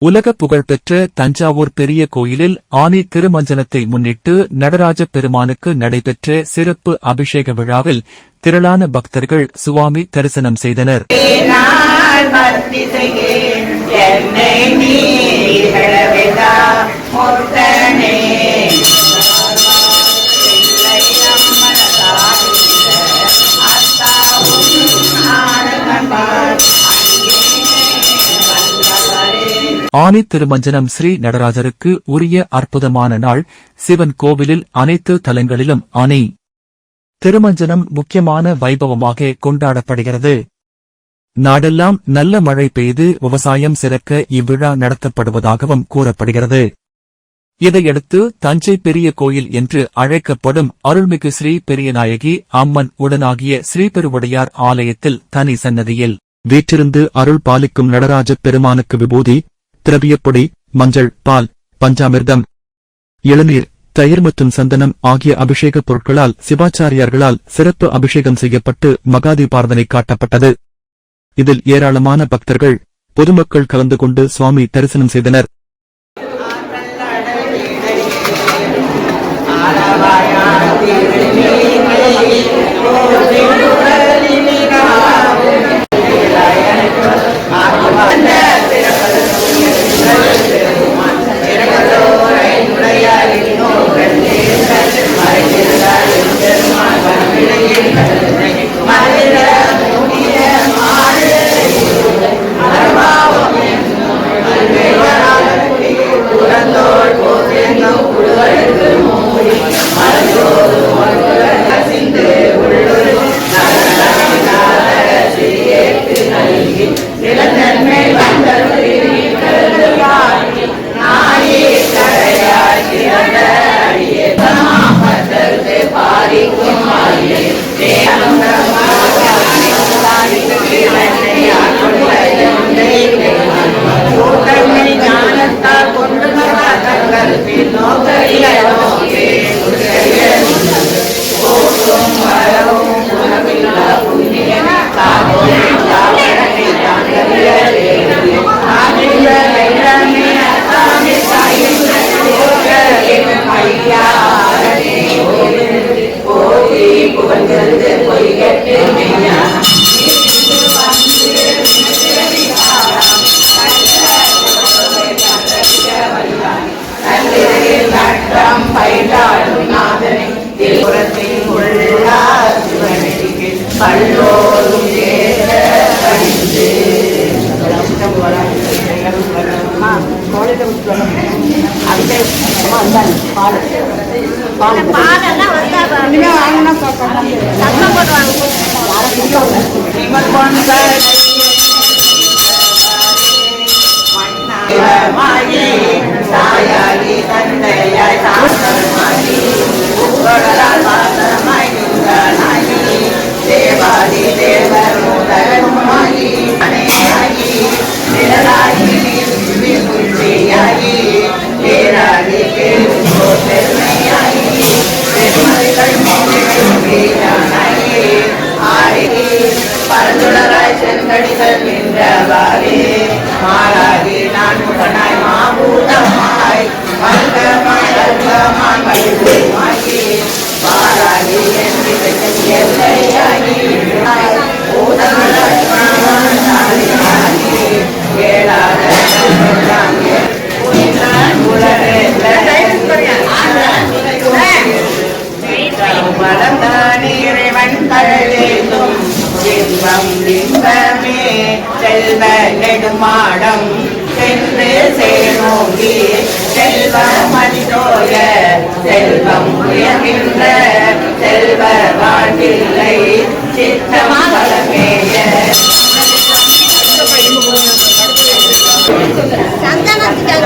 உலக புகழ்பெற்ற தஞ்சாவூர் பெரிய கோயிலில் ஆனி திருமஞ்சனத்தை முன்னிட்டு நடராஜ பெருமானுக்கு நடைபெற்ற சிறப்பு அபிஷேக விழாவில் திரளான பக்தர்கள் சுவாமி தரிசனம் செய்தனர். என்னை நீ ஆனி திருமஞ்சனம் ஸ்ரீ நடராஜருக்கு உரிய அற்புதமான நாள். சிவன் கோவிலில் அனைத்து தலங்களிலும் ஆனி. திருமஞ்சனம் முக்கியமான வைபவமாக கொண்டாடப்படுகிறது. நாடெல்லாம் நல்ல மழை பெய்து விவசாயம் சிறக்க இவ்விழா நடத்தப்படுவதாகவும் கூறப்படுகிறது. இதையடுத்து தஞ்சை பெரிய கோயில் என்று அழைக்கப்படும் அருள்மிகு ஸ்ரீ பெரியநாயகி அம்மன் உடனாகிய ஸ்ரீபெருவுடையார் ஆலயத்தில் தனி சன்னதியில் வீற்றிருந்து அருள் பாலிக்கும் நடராஜ பெருமானுக்கு விபூதி திரவியப்பொடி மஞ்சள் பால் பஞ்சாமிர்தம் இளநீர் தயிர் மற்றும் சந்தனம் ஆகிய அபிஷேகப் பொருட்களால் சிவாச்சாரியார்களால் சிறப்பு அபிஷேகம் செய்யப்பட்டு மகாதிபாரதனை காட்டப்பட்டது. இதில் ஏராளமான பக்தர்கள் பொதுமக்கள் கலந்து கொண்டு சுவாமி தரிசனம் செய்தனர். கூட்டமை பல்லோரும் ஏற அடிந்து பாலெல்லாம் வந்தா பரந்துளராய் நின்றவாறே மாறாகி நான் முகனாய் மாபூதமாய் மல்கமாய் அல்கமாய் மகிழ்ச்சியாகி மாறாகி என்று எல்லையாகி இன்பமே செல்வ நெடுமாடம். சென்று சேனோங்கி செல்வம் மதிதோய செல்வம் உயர்கின்ற செல்வ வாழ்வில்லை. சித்தம் பலமேய சந்தனத்துக்காக